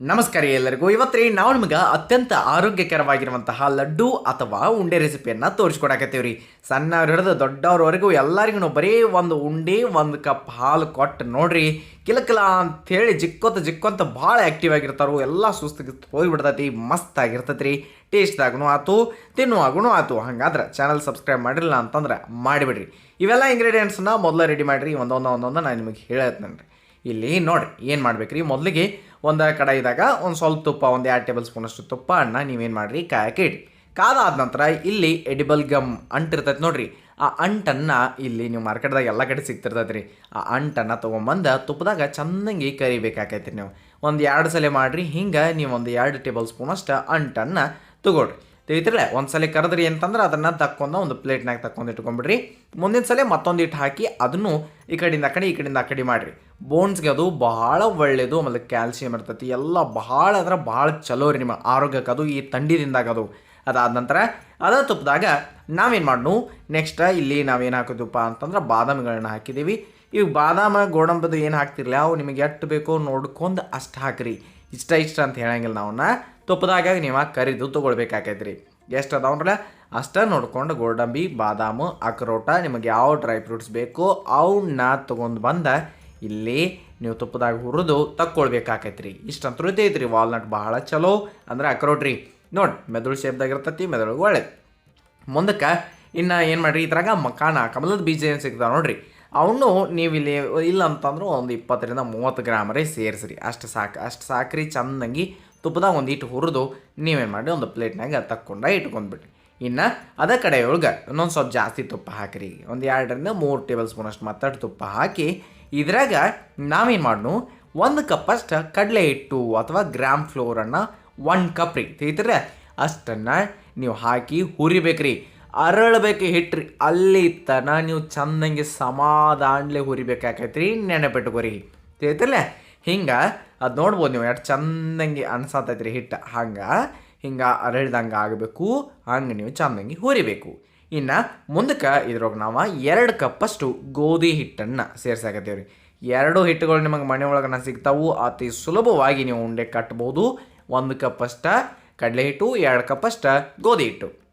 ನಮಸ್ಕಾರ ಎಲ್ಲರಿಗೂ. ಇವತ್ತು ನಾವು ನಿಮಗೆ ಅತ್ಯಂತ ಆರೋಗ್ಯಕರವಾಗಿರುವಂತಹ ಲಡ್ಡು ಅಥವಾ ಉಂಡೆ ರೆಸಿಪಿಯನ್ನು ತೋರಿಸ್ಕೊಡಕತ್ತೀವಿ ರೀ ಸಣ್ಣವ್ರು ಹಿಡಿದು ದೊಡ್ಡವ್ರವರೆಗೂ ಎಲ್ಲರಿಗೂ ಬರೀ ಒಂದು ಉಂಡೆ, ಒಂದು ಕಪ್ ಹಾಲು ಕೊಟ್ಟು ನೋಡ್ರಿ. ಕಿಲಕಿಲ ಅಂಥೇಳಿ ಜಿಕ್ಕೊತ ಜಿಕ್ಕೊಂತ ಭಾಳ ಆ್ಯಕ್ಟಿವ್ ಆಗಿರ್ತಾರೋ, ಎಲ್ಲ ಸುಸ್ತು ಹೋಗಿಬಿಡ್ತೈತಿ, ಮಸ್ತ್ ಆಗಿರ್ತೈತಿ ರೀ ಟೇಸ್ಟ್ದಾಗೂ ಆತು ತಿನ್ನುವಾಗೂ ಆತು. ಹಂಗಾದ್ರೆ ಚಾನಲ್ ಸಬ್ಸ್ಕ್ರೈಬ್ ಮಾಡಿರಲಿಲ್ಲ ಅಂತಂದ್ರೆ ಮಾಡಿಬಿಡ್ರಿ. ಇವೆಲ್ಲ ಇಂಗ್ರೀಡಿಯೆಂಟ್ಸ್ನ ಮೊದಲು ರೆಡಿ ಮಾಡಿರಿ ಒಂದೊಂದು ಒಂದೊಂದು ನಾನು ನಿಮಗೆ ಹೇಳ್ತೇನೆ ರೀ ಇಲ್ಲಿ ನೋಡಿ ಏನು ಮಾಡ್ಬೇಕ್ರಿ? ಮೊದಲಿಗೆ ಒಂದು ಕಡಾಯಿದಾಗ ಒಂದು ಸ್ವಲ್ಪ ತುಪ್ಪ, ಒಂದು ಎರಡು ಟೇಬಲ್ ಸ್ಪೂನಷ್ಟು ತುಪ್ಪ, ಅನ್ನ ನೀವೇನು ಮಾಡಿರಿ? ಕಾಯಕ್ಕೆ ಇಡಿ ಕಾದಾದ ನಂತರ ಇಲ್ಲಿ ಎಡಿಬಲ್ ಗಮ್ ಅಂಟಿರ್ತೈತೆ ನೋಡಿರಿ. ಆ ಅಂಟನ್ನು ಇಲ್ಲಿ ನೀವು ಮಾರ್ಕೆಟ್ದಾಗ ಎಲ್ಲ ಕಡೆ ಸಿಗ್ತಿರ್ತೈತೆ ರೀ ಆ ಅಂಟನ್ನು ತೊಗೊಂಬಂದು ತುಪ್ಪದಾಗ ಚೆನ್ನಾಗಿ ಕರಿಬೇಕಾಕೈತಿ ನೀವು. ಒಂದು ಎರಡು ಸಲ ಮಾಡಿರಿ, ಹಿಂಗೆ ನೀವು ಒಂದು ಎರಡು ಟೇಬಲ್ ಸ್ಪೂನಷ್ಟು ಅಂಟನ್ನು ತಗೊಳ್ರಿ. ತಿಳಿತಿರಲ್ಲ ಒಂದು ಸಲ ಕರೆದ್ರಿ ಅಂತಂದ್ರೆ ಅದನ್ನು ತಕ್ಕೊಂಡು ಒಂದು ಪ್ಲೇಟ್ನಾಗ ತಕ್ಕೊಂಡು ಇಟ್ಕೊಂಡ್ಬಿಡ್ರಿ ಮುಂದಿನ ಸಲ ಮತ್ತೊಂದು ಇಟ್ಟು ಹಾಕಿ ಅದನ್ನು ಈ ಕಡೆಯಿಂದ ಆ ಕಡೆ, ಈ ಕಡೆಯಿಂದ ಆ ಕಡೆ ಮಾಡಿರಿ. ಬೋನ್ಸ್ಗೆ ಅದು ಬಹಳ ಒಳ್ಳೆಯದು ಆಮೇಲೆ ಕ್ಯಾಲ್ಸಿಯಂ ಇರ್ತೈತಿ, ಎಲ್ಲ ಭಾಳ ಅಂದ್ರೆ ಭಾಳ ಚಲೋ ರೀ ನಿಮ್ಮ ಆರೋಗ್ಯಕ್ಕೆ ಅದು, ಈ ತಂಡಿದಿಂದಾಗ ಅದು. ಅದಾದ ನಂತರ ಅದ ತುಪ್ಪದಾಗ ನಾವೇನು ಮಾಡ್ನು? ನೆಕ್ಸ್ಟ್ ಇಲ್ಲಿ ನಾವೇನು ಹಾಕಿದ್ವಪ್ಪ ಅಂತಂದ್ರೆ ಬಾದಾಮಿಗಳನ್ನ ಹಾಕಿದ್ದೀವಿ ಈಗ ಬಾದಾಮ, ಗೋಡಂಬದು ಏನು ಹಾಕ್ತಿರ್ಲಿ ಅವು ನಿಮಗೆ ಎಷ್ಟು ಬೇಕೋ ನೋಡ್ಕೊಂಡು ಅಷ್ಟು ಹಾಕ್ರಿ. ಇಷ್ಟ ಇಷ್ಟ ಅಂತ ಹೇಳಂಗಿಲ್ಲ ನಾವನ್ನ. ತುಪ್ಪದಾಗ ನೀವು ಕರಿದು ತೊಗೊಳ್ಬೇಕಾಕೈತ್ರಿ. ಎಷ್ಟು ಅದಾವನ್ರಲ್ಲ ಅಷ್ಟ ನೋಡ್ಕೊಂಡು ಗೋಡಂಬಿ, ಬಾದಾಮು ಅಕ್ರೋಟ ನಿಮಗೆ ಯಾವ ಡ್ರೈ ಫ್ರೂಟ್ಸ್ ಬೇಕೋ ಅವನ್ನ ತೊಗೊಂಡು ಬಂದ ಇಲ್ಲಿ ನೀವು ತುಪ್ಪದಾಗ ಹುರಿದು ತಕ್ಕೊಳ್ಬೇಕಾಕೈತ್ರಿ. ಇಷ್ಟಂತೂ ಐತೆ ರೀ ವಾಲ್ನಟ್ ಭಾಳ ಚಲೋ. ಅಂದ್ರೆ ಅಕ್ರೋಟ್ ರೀ. ನೋಡಿ, ಮೆದುಳು ಶೇಪ್ದಾಗ ಇರ್ತೈತಿ ಮೆದುಳು ಒಳ್ಳೆ ಮುಂದಕ್ಕೆ ಇನ್ನು ಏನು ಮಾಡಿರಿ ಇದ್ರಾಗ ಮಕಾನ, ಕಮಲದ ಬೀಜ ಏನು ಸಿಗ್ತಾವೆ ನೋಡ್ರಿ. ಅವನು ನೀವು ಇಲ್ಲಿ ಅಂತಂದ್ರೆ ಒಂದು ಇಪ್ಪತ್ತರಿಂದ ಮೂವತ್ತು ಗ್ರಾಮರೇ ಸೇರಿಸ್ರಿ. ಅಷ್ಟು ಸಾಕು, ಅಷ್ಟು ಸಾಕ್ರಿ ಚೆನ್ನಾಗಿ ತುಪ್ಪದಾಗ ಒಂದು ಇಟ್ಟು ಹುರಿದು ನೀವೇನು ಮಾಡಿ ಒಂದು ಪ್ಲೇಟ್ನಾಗ ತಕ್ಕೊಂಡ ಇಟ್ಕೊಂಡ್ಬಿಟ್ರಿ ಇನ್ನು ಅದ ಕಡೆ ಒಳಗೆ ಇನ್ನೊಂದು ಸ್ವಲ್ಪ ಜಾಸ್ತಿ ತುಪ್ಪ ಹಾಕಿರಿ. ಒಂದು ಎರಡರಿಂದ ಮೂರು ಟೇಬಲ್ ಸ್ಪೂನಷ್ಟು ಮತ್ತಷ್ಟು ತುಪ್ಪ ಹಾಕಿ ಇದ್ರಾಗ ನಾವೇನು ಮಾಡ್ನು? ಒಂದು ಕಪ್ಪಷ್ಟು ಕಡಲೆ ಹಿಟ್ಟು ಅಥವಾ ಗ್ರಾಮ್ ಫ್ಲೋರನ್ನು ಒನ್ ಕಪ್ ರೀ ತಿಳಿತಿರ ಅಷ್ಟನ್ನು ನೀವು ಹಾಕಿ ಹುರಿಬೇಕ್ರಿ. ಅರಳಬೇಕು ಹಿಟ್ರಿ. ಅಲ್ಲಿ ತನ ನೀವು ಚಂದಂಗೆ ಸಮಾಧಾನ್ಲೆ ಹುರಿಬೇಕಾಕೈತ್ರಿ ನೆನಪಿಟ್ಕೋರಿ ತಿಳಿತಿರ್ಲೆ ಹಿಂಗೆ, ಅದು ನೋಡ್ಬೋದು ನೀವು. ಎಷ್ಟು ಚಂದಂಗೆ ಅನ್ಸತೈತ್ರಿ ಹಿಟ್ಟು. ಹಂಗೆ, ಹಿಂಗೆ ಅರಳ್ದಂಗೆ ಆಗಬೇಕು. ಹಂಗೆ ನೀವು ಚಂದಂಗೆ ಹುರಿಬೇಕು. ಇನ್ನು ಮುಂದಕ್ಕೆ ಇದ್ರೊಳಗೆ ನಾವು ಎರಡು ಕಪ್ಪಷ್ಟು ಗೋಧಿ ಹಿಟ್ಟನ್ನು ಸೇರ್ಸಾಕತ್ತೀವಿ ರೀ ಎರಡು ಹಿಟ್ಟುಗಳು ನಿಮಗೆ ಮನೆ ಒಳಗನ ಸಿಗ್ತಾವು. ಅತಿ ಸುಲಭವಾಗಿ ನೀವು ಉಂಡೆ ಕಟ್ಬೋದು. ಒಂದು ಕಪ್ಪಷ್ಟ ಕಡಲೆ ಹಿಟ್ಟು, ಎರಡು ಕಪ್ಪಷ್ಟ ಗೋಧಿ ಹಿಟ್ಟು.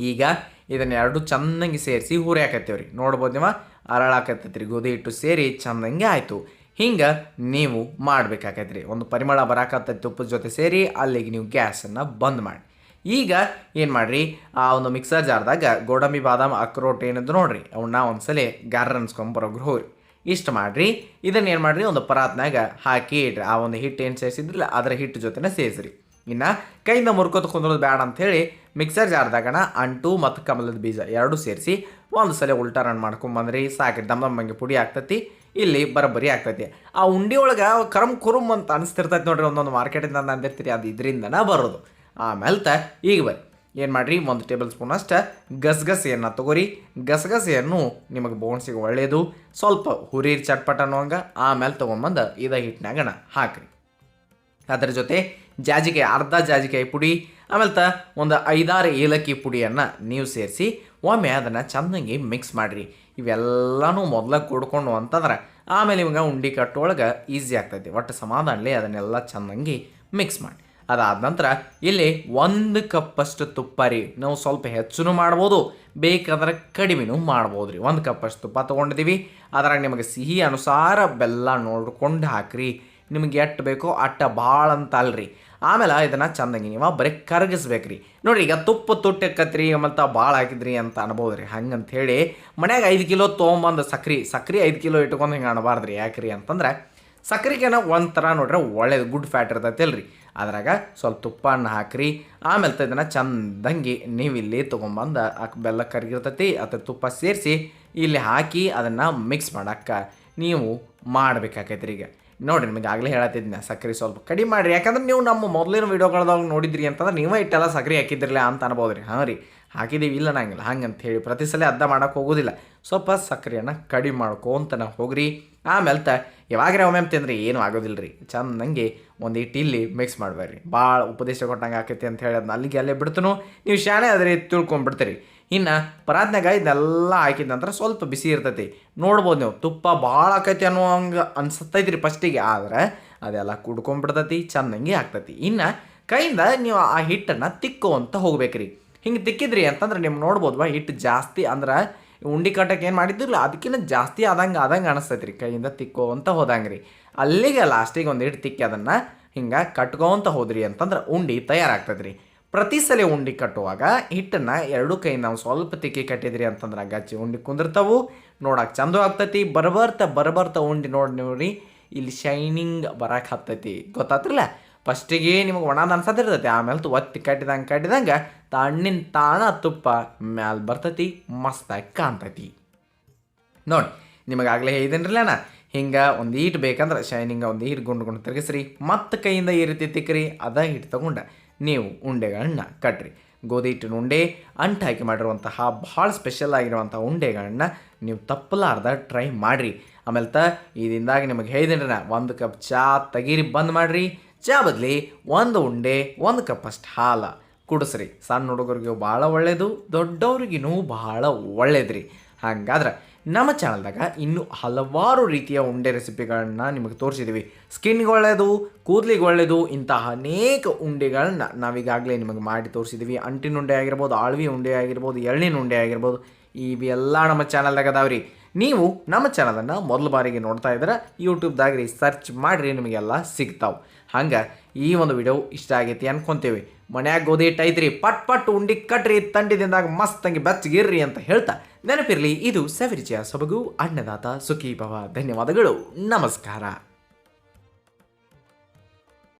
ಈಗ ಇದನ್ನ ಎರಡು ಚೆನ್ನಾಗಿ ಸೇರಿಸಿ ಹುರಿ ಹಾಕತ್ತೀವಿ ರೀ. ನೋಡ್ಬೋದು ನೀವು? ಅರಳಾಕತ್ತೈತ್ರಿ ಗೋಧಿ ಹಿಟ್ಟು ಸೇರಿ ಚಂದಂಗೆ ಆಯಿತು. ಹಿಂಗೆ ನೀವು ಮಾಡ್ಬೇಕಾಕೈತೆ ಒಂದು ಪರಿಮಳ ಬರಾಕತ್ತೈತಿ ತುಪ್ಪದ ಜೊತೆ ಸೇರಿ ಅಲ್ಲಿಗೆ ನೀವು ಗ್ಯಾಸನ್ನು ಬಂದ್ ಮಾಡಿ. ಈಗ ಏನು ಮಾಡಿರಿ? ಆ ಒಂದು ಮಿಕ್ಸರ್ ಜಾರ್ದಾಗ ಗೋಡಂಬಿ, ಬಾದಾಮ್ ಅಕ್ರೋಟ್ ಏನಿದ್ರು ನೋಡ್ರಿ. ಅವನ್ನ ಒಂದ್ಸಲ ಗಾರ ಅನ್ಸ್ಕೊಂಬರೋಗ್ರು ಹೋಗ್ರಿ. ಇಷ್ಟು ಮಾಡಿರಿ. ಇದನ್ನು ಏನು ಮಾಡಿರಿ? ಒಂದು ಪರಾತ್ನಾಗ ಹಾಕಿ ಇಡ್ರಿ. ಆ ಒಂದು ಹಿಟ್ಟು ಏನು ಸೇರಿಸಿದ್ರಲ್ಲ, ಅದರ ಹಿಟ್ಟು ಜೊತೆನೇ ಸೇರಿಸ್ರಿ. ಇನ್ನು ಕೈಯಿಂದ ಮುರ್ಕೋತ ಕುಂದ್ರೋದು ಬೇಡ ಅಂಥೇಳಿ ಮಿಕ್ಸರ್ ಜಾರ್ದಾಗಣ ಅಂಟು ಮತ್ತು ಕಮಲದ ಬೀಜ ಎರಡೂ ಸೇರಿಸಿ ಒಂದು ಸಲ ಉಲ್ಟಾ ರನ್ ಮಾಡ್ಕೊಂಬಂದ್ರಿ. ಸಾಕ್ರಿ. ದಮ್ ದಮ್ಮಂಗೆ ಪುಡಿ ಆಗ್ತತಿ. ಇಲ್ಲಿ ಬರೋಬ್ಬರಿ ಆಗ್ತೈತಿ. ಆ ಉಂಡಿ ಒಳಗೆ ಕರಮ್ ಕುರುಮ್ ಅಂತ ಅನಿಸ್ತಿರ್ತೈತಿ ನೋಡ್ರಿ ಒಂದೊಂದು ಮಾರ್ಕೆಟಿಂದ ಅಂದಿರ್ತೀರಿ. ಅದು ಇದರಿಂದನೇ ಬರೋದು. ಆಮೇಲೆ ತ ಈಗ ಬರ್ರಿ. ಏನು ಮಾಡಿರಿ? ಒಂದು ಟೇಬಲ್ ಸ್ಪೂನ್ ಅಷ್ಟು ಗಸಗಸೆಯನ್ನು ತಗೋರಿ. ಗಸಗಸೆಯನ್ನು ನಿಮಗೆ ಬೋನ್ಸಿಗೆ ಒಳ್ಳೆಯದು ಸ್ವಲ್ಪ ಹುರಿರ್ ಚಟ್ಪಟ ಅನ್ನೋಂಗೆ ಆಮೇಲೆ ತೊಗೊಂಬಂದು ಇದ ಹಿಟ್ಟಿನಾಗಣ ಹಾಕಿರಿ. ಅದರ ಜೊತೆ ಜಾಜಿಕಾಯಿ ಅರ್ಧ ಜಾಜಿಕಾಯಿ ಪುಡಿ, ಆಮೇಲೆ ತ ಒಂದು ಐದಾರು ಏಲಕ್ಕಿ ಪುಡಿಯನ್ನು ನೀವು ಸೇರಿಸಿ, ಒಮ್ಮೆ ಅದನ್ನು ಚೆನ್ನಾಗಿ ಮಿಕ್ಸ್ ಮಾಡಿರಿ. ಇವೆಲ್ಲನೂ ಮೊದಲ ಕೊಡ್ಕೊಂಡು ಅಂತಂದ್ರೆ ಆಮೇಲೆ ಇವಾಗ ಉಂಡೆ ಕಟ್ಟೊಳಗೆ ಈಸಿ ಆಗ್ತೈತಿ. ಒಟ್ಟು ಸಮಾಧಾನಲಿ ಅದನ್ನೆಲ್ಲ ಚೆನ್ನಾಗಿ ಮಿಕ್ಸ್ ಮಾಡಿ. ಅದಾದ ನಂತರ ಇಲ್ಲಿ ಒಂದು ಕಪ್ಪಷ್ಟು ತುಪ್ಪ ರೀ. ನಾವು ಸ್ವಲ್ಪ ಹೆಚ್ಚು ಮಾಡ್ಬೋದು, ಬೇಕಾದ್ರೆ ಕಡಿಮೆನೂ ಮಾಡ್ಬೋದು ರೀ ಒಂದು ಕಪ್ಪಷ್ಟು ತುಪ್ಪ ತೊಗೊಂಡಿದ್ದೀವಿ ಅದ್ರಾಗ ನಿಮಗೆ ಸಿಹಿ ಅನುಸಾರ ಬೆಲ್ಲ ನೋಡ್ಕೊಂಡು ಹಾಕ್ರಿ. ನಿಮಗೆ ಎಟ್ಟು ಬೇಕೋ ಅಟ್ಟ ಭಾಳ ಅಂತ ಅಲ್ರಿ ಆಮೇಲೆ ಇದನ್ನು ಚಂದಂಗೆ ನೀವು ಬರೀ ಕರಗಿಸ್ಬೇಕ್ರಿ. ನೋಡ್ರಿ ಈಗ ತುಪ್ಪ ತುಟ್ಟಿಕ್ಕತ್ರಿ ಮತ್ತು ಭಾಳ ಹಾಕಿದ್ರಿ ಅಂತ ಅನ್ಬೋದು ರೀ ಹಂಗಂತ ಹೇಳಿ ಮನ್ಯಾಗ ಐದು ಕಿಲೋ ತೊಗೊಂಬಂದು ಸಕ್ರೆ ಸಕ್ರೆ ಐದು ಕಿಲೋ ಇಟ್ಕೊಂಡು ಹಿಂಗೆ ಅನ್ಬಾರ್ದ್ರಿ ಯಾಕ್ರಿ ಅಂತಂದ್ರೆ ಸಕ್ರೆಗೇನ ಒಂಥರ ನೋಡ್ರಿ ಒಳ್ಳೇದು ಗುಡ್ ಫ್ಯಾಟ್ ಇರ್ತೈತೆ ಅಲ್ರಿ ಅದ್ರಾಗ ಸ್ವಲ್ಪ ತುಪ್ಪನ ಹಾಕ್ರಿ. ಆಮೇಲೆ ತ ಇದನ್ನು ಚಂದಂಗಿ ನೀವು ಇಲ್ಲಿ ತೊಗೊಂಬಂದು ಬೆಲ್ಲ ಕರಗಿರ್ತೈತಿ ಅದ್ರ ತುಪ್ಪ ಸೇರಿಸಿ ಇಲ್ಲಿ ಹಾಕಿ ಅದನ್ನು ಮಿಕ್ಸ್ ಮಾಡೋಕ್ಕೆ ನೀವು ಮಾಡ್ಬೇಕಾಕೈತ್ರಿ ಈಗ. ನೋಡಿರಿ ನಿಮಗೆ ಆಗಲೇ ಹೇಳತ್ತಿದ್ನ ಸಕ್ಕರೆ ಸ್ವಲ್ಪ ಕಡಿಮೆ ಮಾಡಿರಿ. ಯಾಕಂದ್ರೆ ನೀವು ನಮ್ಮ ಮೊದಲಿನ ವೀಡಿಯೋಗಳದಾಗ ನೋಡಿದ್ರಿ ಅಂತಂದ್ರೆ ನೀವೇ ಇಟ್ಟೆಲ್ಲ ಸಕ್ಕರೆ ಹಾಕಿದ್ರಲ್ಲ ಅಂತ ಅನ್ಬೋದು ರೀ. ಹಾಂ ರೀ ಹಾಕಿದ್ದೀವಿ ಇಲ್ಲ, ನಂಗಿಲ್ಲ. ಹಂಗಂತ ಹೇಳಿ ಪ್ರತಿ ಸಲ ಅರ್ಧ ಮಾಡೋಕೆ ಹೋಗೋದಿಲ್ಲ. ಸ್ವಲ್ಪ ಸಕ್ಕರೆಯನ್ನು ಕಡಿಮೆ ಮಾಡ್ಕೊಂತನ ಹೋಗ್ರಿ. ಆಮೇಲೆ ತ ಯಾವಾಗ್ರೆ ಒಮ್ಮೆ ತಿಂದ್ರೆ, ಏನೂ ಆಗೋದಿಲ್ಲ ರೀ ಚಂದಂಗೆ ಒಂದು ಇಟ್ಟು ಇಲ್ಲಿ ಮಿಕ್ಸ್ ಮಾಡಬೇಡ್ರಿ. ಭಾಳ ಉಪದೇಶ ಕೊಟ್ಟಂಗೆ ಆಕೈತಿ ಅಂತ ಹೇಳಿ ಅದನ್ನ ಅಲ್ಲಿಗೆ ಅಲ್ಲೇ ಬಿಡ್ತನು. ನೀವು ಶಾಣೆ ಆದರೆ ತಿಳ್ಕೊಂಡ್ಬಿಡ್ತೀರಿ ಇನ್ನು ಪರಾತ್ನಾಗ ಇದೆಲ್ಲ ಹಾಕಿದ ನಂತರ ಸ್ವಲ್ಪ ಬಿಸಿ ಇರ್ತೈತಿ. ನೋಡ್ಬೋದು ನೀವು, ತುಪ್ಪ ಭಾಳ ಆಕೈತಿ ಅನ್ನೋ ಹಂಗೆ ಅನ್ಸತ್ತೈತಿ ರೀ ಫಸ್ಟಿಗೆ ಆದ್ರೆ ಅದೆಲ್ಲ ಕುಡ್ಕೊಂಡ್ಬಿಡ್ತೈತಿ ಚೆನ್ನಾಗಿ ಆಗ್ತೈತಿ. ಇನ್ನು ಕೈಯಿಂದ ನೀವು ಆ ಹಿಟ್ಟನ್ನು ತಿಕ್ಕೋವಂತ ಹೋಗ್ಬೇಕ್ರಿ. ಹಿಂಗೆ ತಿಕ್ಕಿದ್ರಿ ಅಂತಂದ್ರೆ ನೀವು ನೋಡ್ಬೋದ್ವಾ ಹಿಟ್ಟು ಜಾಸ್ತಿ ಅಂದ್ರೆ ಉಂಡಿ ಕಟ್ಟಕ್ಕೆ ಏನು ಮಾಡಿದ್ದಿರಲ್ಲ ಅದಕ್ಕಿಂತ ಜಾಸ್ತಿ ಆದಂಗೆ ಆದಂಗೆ ಅನಿಸ್ತೈತಿ ರೀ ಕೈಯಿಂದ ತಿಕ್ಕೋವಂತ ಹೋದಂಗೆ ರೀ ಅಲ್ಲಿಗೆ ಲಾಸ್ಟಿಗೆ ಒಂದು ಹಿಟ್ಟು ತಿಕ್ಕಿ ಅದನ್ನು ಹಿಂಗೆ ಕಟ್ಕೋವಂತ ಹೋದ್ರಿ ಅಂತಂದ್ರೆ ಉಂಡಿ ತಯಾರಾಗ್ತದೆ ಪ್ರತಿ ಸಲ ಉಂಡಿ ಕಟ್ಟುವಾಗ ಹಿಟ್ಟನ್ನು ಎರಡು ಕೈ ನಾವು ಸ್ವಲ್ಪ ತಿಕ್ಕಿ ಕಟ್ಟಿದ್ರಿ ಅಂತಂದ್ರೆ ಗಚ್ಚಿ ಉಂಡಿ ಕುಂದಿರ್ತಾವು. ನೋಡಕ್ಕೆ ಚಂದ ಆಗ್ತೈತಿ. ಬರಬರ್ತ ಬರಬರ್ತ ಉಂಡಿ ನೋಡಿ ನೋಡ್ರಿ, ಇಲ್ಲಿ ಶೈನಿಂಗ್ ಬರಕ್ಕೆ ಹತ್ತೈತಿ. ಗೊತ್ತಾತ್ರಲ್ಲ? ಫಸ್ಟಿಗೆ ನಿಮಗೆ ಒಣದ ಅನ್ಸತ್ತಿರ್ತೈತಿ ಆಮೇಲೆ ಒತ್ತಿ ಕಟ್ಟಿದಂಗೆ ಕಟ್ಟಿದಂಗೆ ತಣ್ಣಿನ ತಾಣ ತುಪ್ಪ ಮ್ಯಾಲೆ ಬರ್ತೈತಿ, ಮಸ್ತಾಗಿ ಕಾಣ್ತೈತಿ. ನೋಡಿ ನಿಮಗಾಗಲೇ ಹೇಳಿದೇನ್ರಲ್ಲ ಹಿಂಗೆ ಒಂದು ಈಟ್ ಬೇಕಂದ್ರೆ ಶೈನಿಂಗ ಒಂದು ಈಟ್ ಗುಂಡು ಗುಂಡು ತಿರುಗಿಸ್ರಿ. ಮತ್ತೆ ಕೈಯಿಂದ ಈ ರೀತಿ ತಿಕ್ಕ್ರಿ ಅದ ಹಿಟ್ಟು ತಗೊಂಡ. ನೀವು ಉಂಡೆಗಳನ್ನು ಕಟ್ರಿ. ಗೋಧಿ ಹಿಟ್ಟಿನ ಉಂಡೆ, ಅಂಟು ಹಾಕಿ ಮಾಡಿರುವಂತಹ ಭಾಳ ಸ್ಪೆಷಲ್ ಆಗಿರುವಂಥ ಉಂಡೆಗಳನ್ನ ನೀವು ತಪ್ಪಲಾರ್ದ ಟ್ರೈ ಮಾಡಿರಿ. ಆಮೇಲೆ ತ ಇದರಿಂದಾಗಿ ನಿಮಗೆ ಹೇಳಿದ್ರೆ ಒಂದು ಕಪ್ ಚಾ ತೆಗೀರಿ, ಬಂದ್ ಮಾಡಿರಿ. ಚಾ ಬದಲಿ ಒಂದು ಉಂಡೆ, ಒಂದು ಕಪ್ ಅಷ್ಟು ಹಾಲು ಕುಡಿಸ್ರಿ. ಸಣ್ಣ ಹುಡುಗರಿಗೂ ಭಾಳ ಒಳ್ಳೆಯದು ದೊಡ್ಡವ್ರಿಗಿನೂ ಭಾಳ ಒಳ್ಳೇದ್ರಿ. ಹಾಗಾದ್ರೆ ನಮ್ಮ ಚಾನಲ್ದಾಗ ಇನ್ನೂ ಹಲವಾರು ರೀತಿಯ ಉಂಡೆ ರೆಸಿಪಿಗಳನ್ನ ನಿಮಗೆ ತೋರಿಸಿದ್ದೀವಿ ಸ್ಕಿನ್ಗೆ ಒಳ್ಳೆಯದು ಕೂದಲಿಗೆ ಒಳ್ಳೆಯದು ಇಂತಹ ಅನೇಕ ಉಂಡೆಗಳನ್ನ ನಾವೀಗಾಗಲೇ ನಿಮಗೆ ಮಾಡಿ ತೋರಿಸಿದ್ದೀವಿ ಅಂಟಿನ ಉಂಡೆ ಆಗಿರ್ಬೋದು ಆಳ್ವಿ ಉಂಡೆ ಆಗಿರ್ಬೋದು, ಎಳ್ಳಿನ ಉಂಡೆ ಆಗಿರ್ಬೋದು, ಇವೆಲ್ಲ ನಮ್ಮ ಚಾನಲ್ದಾಗ ಅದಾವ್ರಿ. ನೀವು ನಮ್ಮ ಚಾನಲನ್ನು ಮೊದಲ ಬಾರಿಗೆ ನೋಡ್ತಾ ಇದ್ರೆ ಯೂಟ್ಯೂಬ್ದಾಗ ರೀ ಸರ್ಚ್ ಮಾಡಿರಿ, ನಿಮಗೆಲ್ಲ ಸಿಗ್ತಾವೆ. ಹಂಗೆ ಈ ಒಂದು ವಿಡಿಯೋ ಇಷ್ಟ ಆಗೈತಿ ಅನ್ಕೊಂತೀವಿ. ಮನ್ಯಾಗ ಗೋಧಿ ಹಿಟ್ಟು ಪಟ್ ಪಟ್ ಉಂಡಿ ಕಟ್ರಿ, ತಂಡಿದಿಂದಾಗ ಹಂಗೆ ಬೆಚ್ಚಗಿರ್ರಿ ಅಂತ ಹೇಳ್ತಾ ನೆನಪಿರಲಿ, ಇದು ಸವಿರಿಚಯ ಸೊಬಗು ಅನ್ನದಾತ ಸುಖಿ ಭವ ಧನ್ಯವಾದಗಳು, ನಮಸ್ಕಾರ.